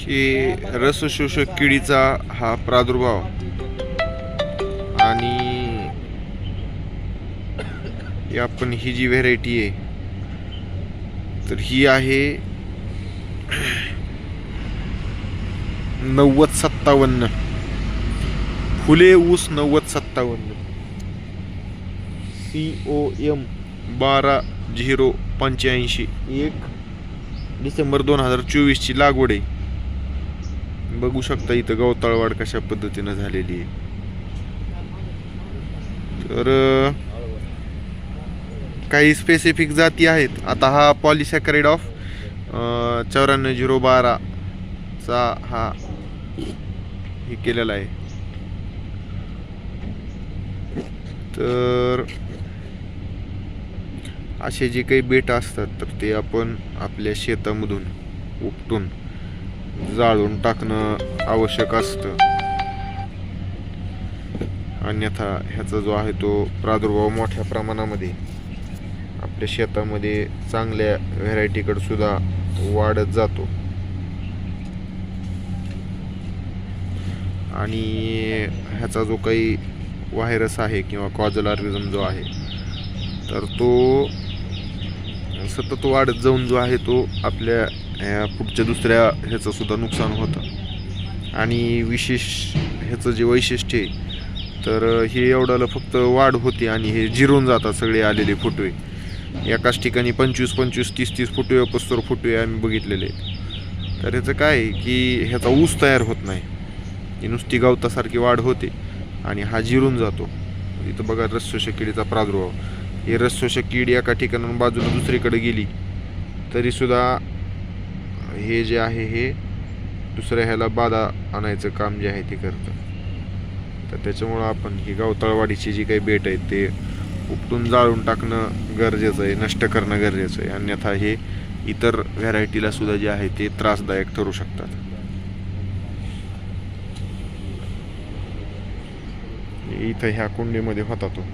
हे रसशोषक किडीचा हा प्रादुर्भाव. आणि आपण ही जी व्हेरायटी आहे तर ही आहे नव्वद सत्तावन्न. फुले ऊस नव्वद सत्तावन्न. सी ओ एम बारा झिरो पंच्याऐंशी. एक डिसेंबर दोन हजार चोवीसची लागवड आहे. बघू शकता इथं गवताळवाढ कशा पद्धतीनं झालेली आहे. तर काही स्पेसिफिक जाती आहेत. आता हा पॉलिसॅकरेड ऑफ चौऱ्याण्णव झिरो बाराचा हा हे केलेला आहे. तर असे जे काही बेट असतात तर ते आपण आपल्या शेतामधून उपटून जाळून टाकणं आवश्यक असतं. अन्यथा ह्याचा जो आहे तो प्रादुर्भाव मोठ्या प्रमाणामध्ये. आपल्या शेतामध्ये चांगल्या व्हेरायटीकडे सुद्धा वाढत जातो. आणि ह्याचा जो काही व्हायरस आहे किंवा कॉजल ऑर्गिझम जो आहे तर तो सतत वाढत जाऊन जो आहे तो आपल्या पुढच्या दुसऱ्या ह्याचंसुद्धा नुकसान होतं. आणि विशेष ह्याचं जे वैशिष्ट्य आहे तर हे एवढ्याला फक्त वाढ होते आणि हे जिरून जातात सगळे आलेले फुटवे एकाच ठिकाणी पंचवीस पंचवीस तीस तीस फुटवे पस्तर फुटवे आम्ही बघितलेले आहेत. तर ह्याचं काय की ह्याचा ऊस तयार होत नाही. ही नुसती गवतासारखी वाढ होते आणि हा जिरून जातो. इथं बघा रसशोषक किडीचा प्रादुर्भाव. हे रसशोषक कीड एका ठिकाणाहून बाजूला दुसरीकडे गेली तरीसुद्धा हे जे आहे हे दुसऱ्या ह्याला बाधा आणायचं काम जे आहे ते करतं. तर त्याच्यामुळं आपण ही गावतळवाडीची जी काही बेट आहेत ते उपटून जाळून टाकणं गरजेचं आहे नष्ट करणं गरजेचं आहे. अन्यथा हे इतर व्हरायटीला सुद्धा जे आहे ते त्रासदायक ठरू शकतात. इथं ह्या कुंडीमध्ये होता तो.